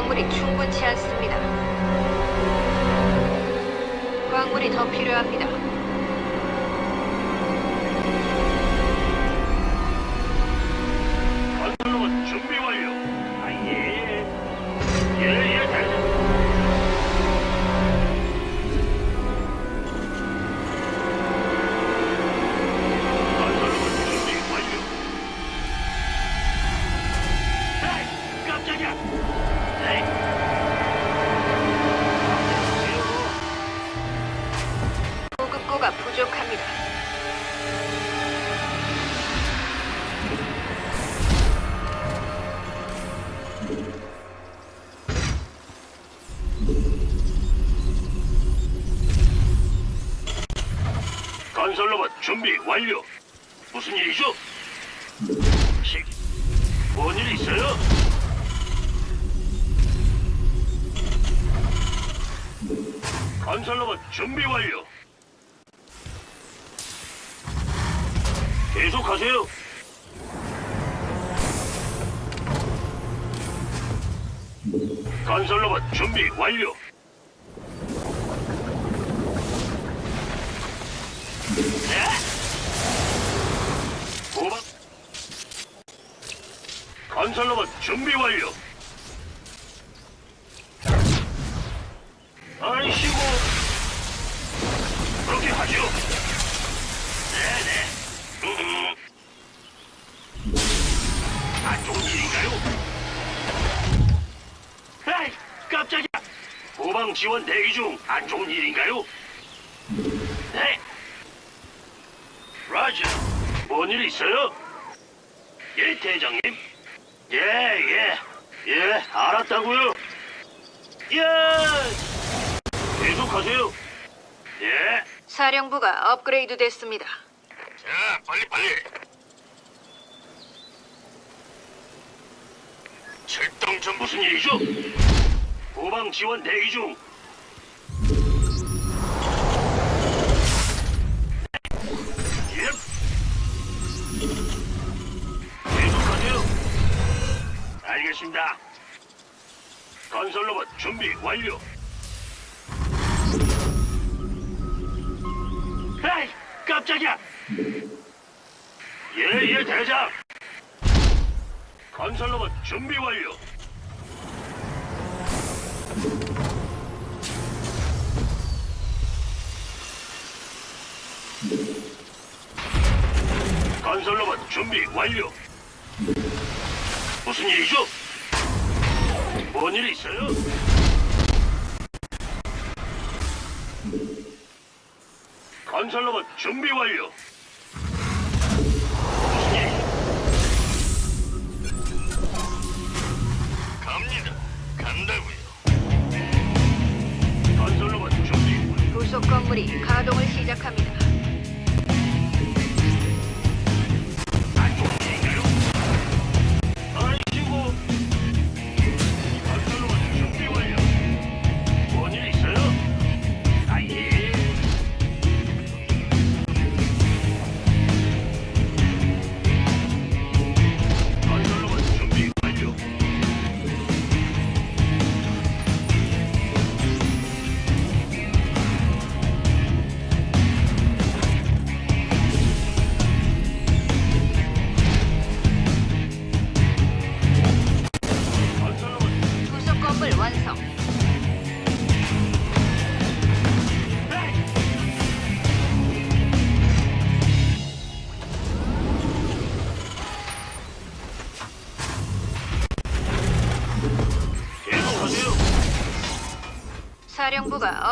광물이 충분치 않습니다. 광물이 더 필요합니다. 완료. 무슨 일이죠? 시, 뭔일 있어요? 건설로봇 준비 완료. 계속하세요. 건설로봇 준비 완료. 건설로봇 준비 완료. 아이씨고 그렇게 하죠. 네네. 음. 안 좋은 일인가요? 에이, 깜짝이야. 후방 지원 대기 중 안 좋은 일인가요? 네. 라자, 뭔일 있어요? 예, 대장님. 예, 예, 예, 알았다고요. 예, 계속하세요. 예. 사령부가 업그레이드 됐습니다. 자, 빨리 빨리. 출동 전 무슨 일이죠? 후방 지원 대기 중. 알겠습니다. 건설 로봇 준비 완료. 에이, 깜짝이야. 예, 예, 대장. 건설 로봇 준비 완료. 건설 로봇 준비 완료. 무슨 일이죠? 뭔일 있어요? 건설 로봇 준비 완료. 무슨 일이죠? 갑니다. 간다고요. 건설 로봇 준비. 부속 건물이 가동을 시작합니다.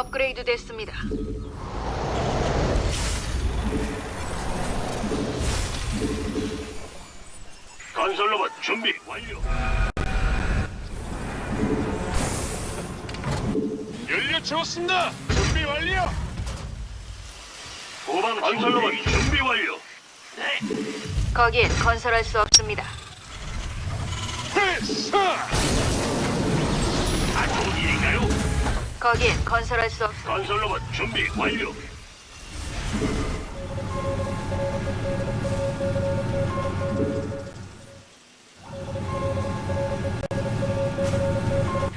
업그레이드 됐습니다. 건설 로봇 준비 완료. 연료 채웠습니다. 준비 완료. 후방 건설 로봇 준비 완료. 네. 거기엔 건설할 수 없습니다. 회사. 안 좋은 일인가요? 거기엔 건설할 수 없. 건설 로봇 준비 완료.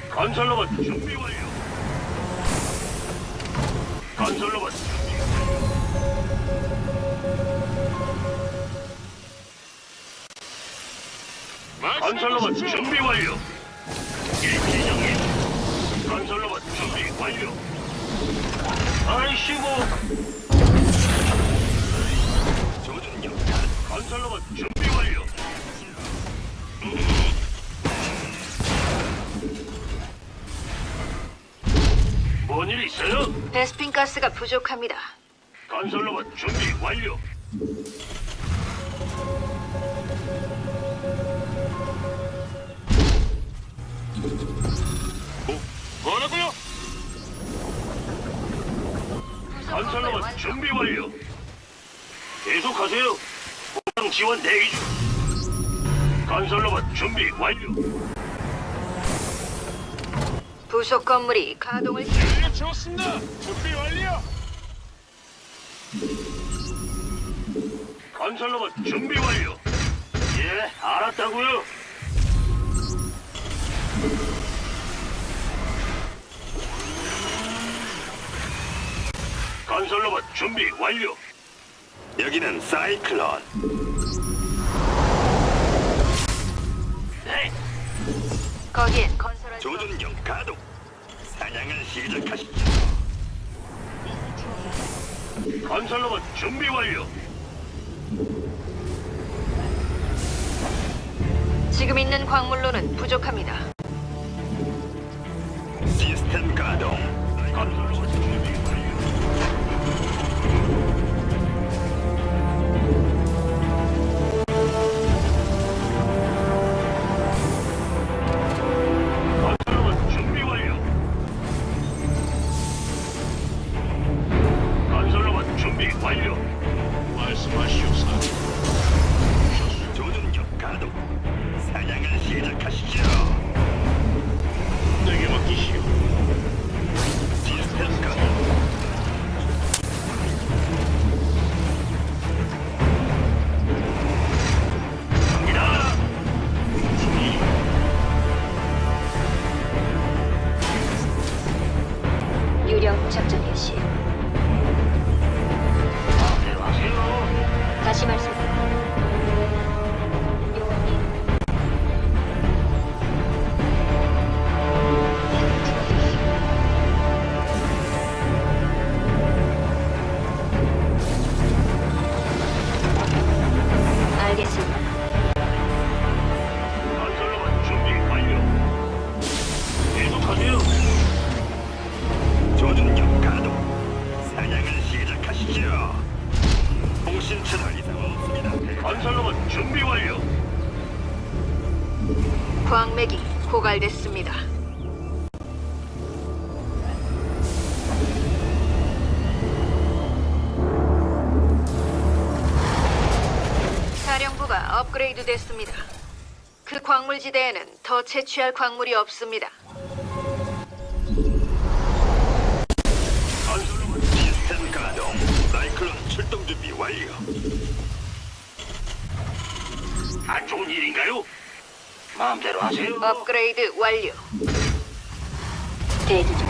건설 로봇 준비 완료. 건설 로봇 말씀해보십시오. 준비 완료. 일기정인 건설로봇 준비 완료. 아이씨고. 조준경 건설로봇 준비 완료. 뭔일 있어요? 베스핀 가스가 부족합니다. 건설로봇 준비 완료. 완성. 준비 완료. 계속하세요. 보상 지원 대기 중. 건설로봇 준비 완료. 부속 건물이 가동을 시- 연료 채웠습니다. 준비 완료. 건설로봇 준비 완료. 예, 알았다고요. 건설로봇 준비 완료. 여기는 사이클론. 네, 거기엔 건설할 수 없- 조준경 가동. 사냥을 시작하시죠. 건설로봇 준비 완료. 지금 있는 광물로는 부족합니다. 시스템 가동. 건설로봇 업그레이드 됐습니다. 그 광물지대에는 더 채취할 광물이 없습니다. 시스템 가동. 출동 준비 완료. 안 좋은 일인가요? 마음대로 하세요. 업그레이드 완료. 대기 중.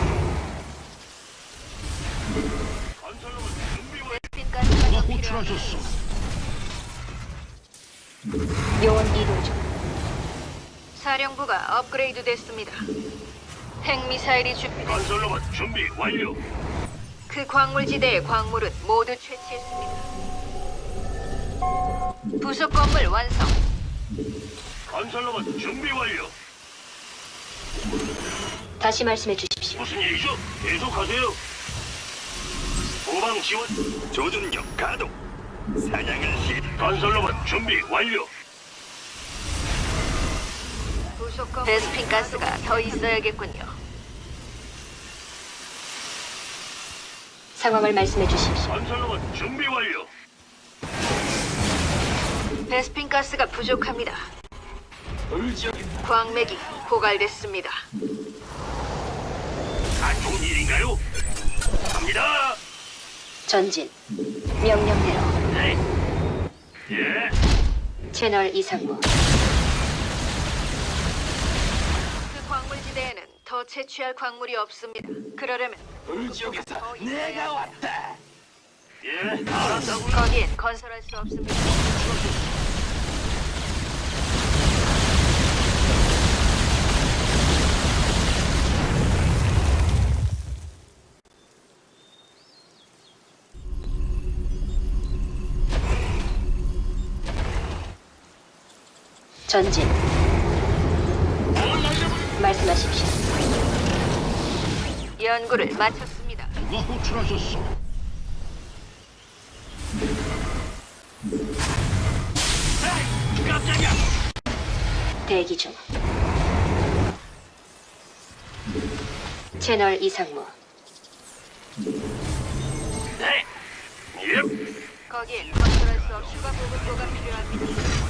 건설로봇 준비 완료. 핀가스가 더 필요합니다. 요원 이동 중. 사령부가 업그레이드 됐습니다. 핵미사일이 준비. 건설로봇 준비 완료. 그 광물지대의 광물은 모두 채취했습니다. 부속 건물 완성. 건설로봇 준비 완료. 다시 말씀해 주십시오. 무슨 일이죠? 계속하세요. 후방 지원. 조준경 가동. 사냥을 시작. 건설로봇 준비 완료. 베스핀 가스가 더 있어야겠군요. 상황을 말씀해 주십시오. 건설로봇 준비 완료. 베스핀 가스가 부족합니다. 광맥이 고갈됐습니다. 안 좋은 일인가요? 갑니다. 전진. 명령대로. 네. 예. 채널 이상무. 더 채취할 광물이 없습니다. 그러려면 지역에서 내가 왔다. 예, 알았다고요. 거기엔 건설할 수 없습니다. 전진. 말씀하십시오. 연구를 마쳤습니다. 누가 호출하셨어? 에이, 깜짝이야. 대기 중. 채널 이상무. 네. 예. 거기엔 건설할 수없 추가 보급고가 필요합니다.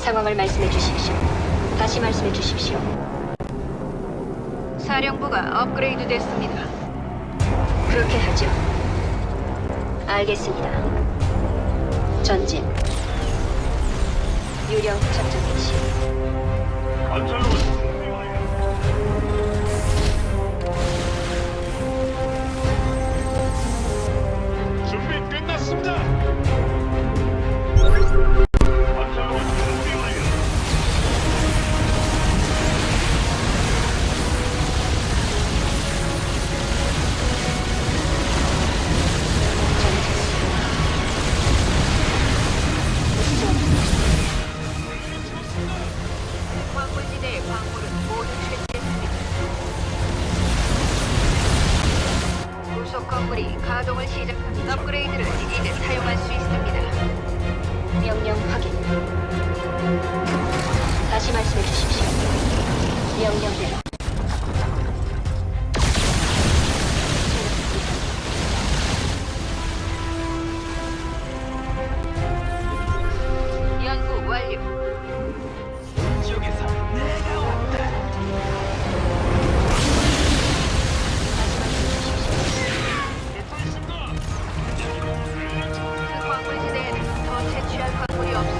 상황을 말씀해 주십시오. 다시 말씀해 주십시오. 사령부가 업그레이드 됐습니다. 그렇게 하죠. 알겠습니다. 전진. 유령 작전 개시. 건설로봇 명령대로. 연구 완료. 지역에서 내가 왔다. 그 광물 지대에는 더 채취할 광물이 없습